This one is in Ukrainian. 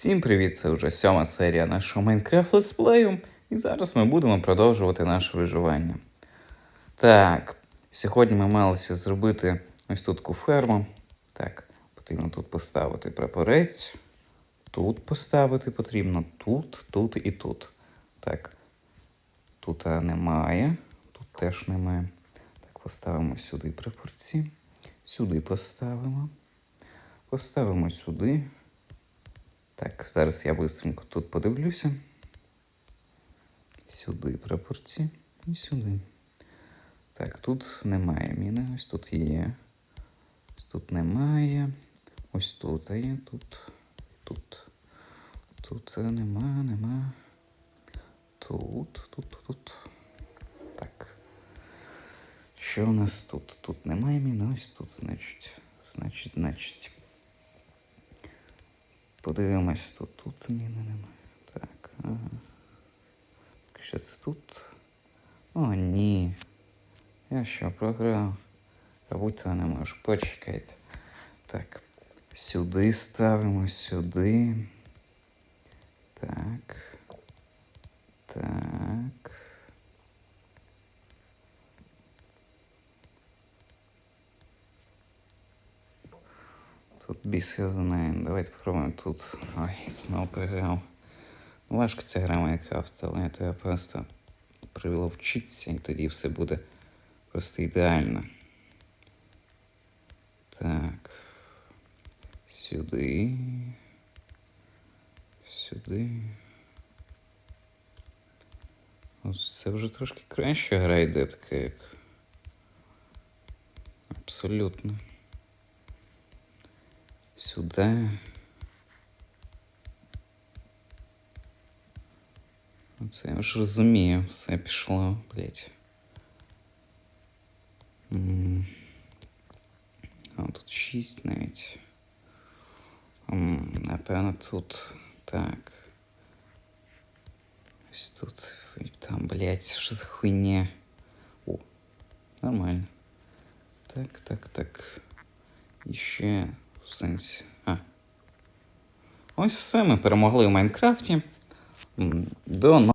Всім привіт! Це вже сьома серія нашого Майнкрафт летсплею, і зараз ми будемо продовжувати наше виживання. Так, сьогодні ми малися зробити ось тут ферму. Так, потрібно тут поставити прапорець. Тут поставити потрібно, тут, тут і тут. Так, тут немає, тут теж немає. Так, поставимо сюди прапорці. Сюди поставимо. Поставимо сюди. Так, зараз я быстренько тут подивлюся. Сюди прапорці і сюди. Так, тут немає міни, ось тут є. Ось тут немає. Ось тут є, тут, тут. Тут нема, нема. Тут, тут, тут. Так. Що у нас тут? Тут немає міни, ось тут, значить. Значить, значить. Подивимось, тут тут міни немає. Так. Ага. Що це тут? О, ні. Я що, програв? Та будь не можу. Почекайте. Так. Сюди ставимо, сюди. Тут біс я знаю. Давайте попробуємо тут. Ой, знову програв. Важко ця гра Майнкрафт, але треба просто приловчитися, і тоді все буде просто ідеально. Так. Сюди. Сюди. Ось це вже трошки краще гра йде така як. Абсолютно. Сюди. Оце я вже розумію, все пішло, блять. А тут шість навіть. М, Напевно, тут так. Ось тут. І Там, блять, що за хуйня. О, нормально. Так, так, так. І ще в сенсі. А. Ось все, ми перемогли в Майнкрафті. до До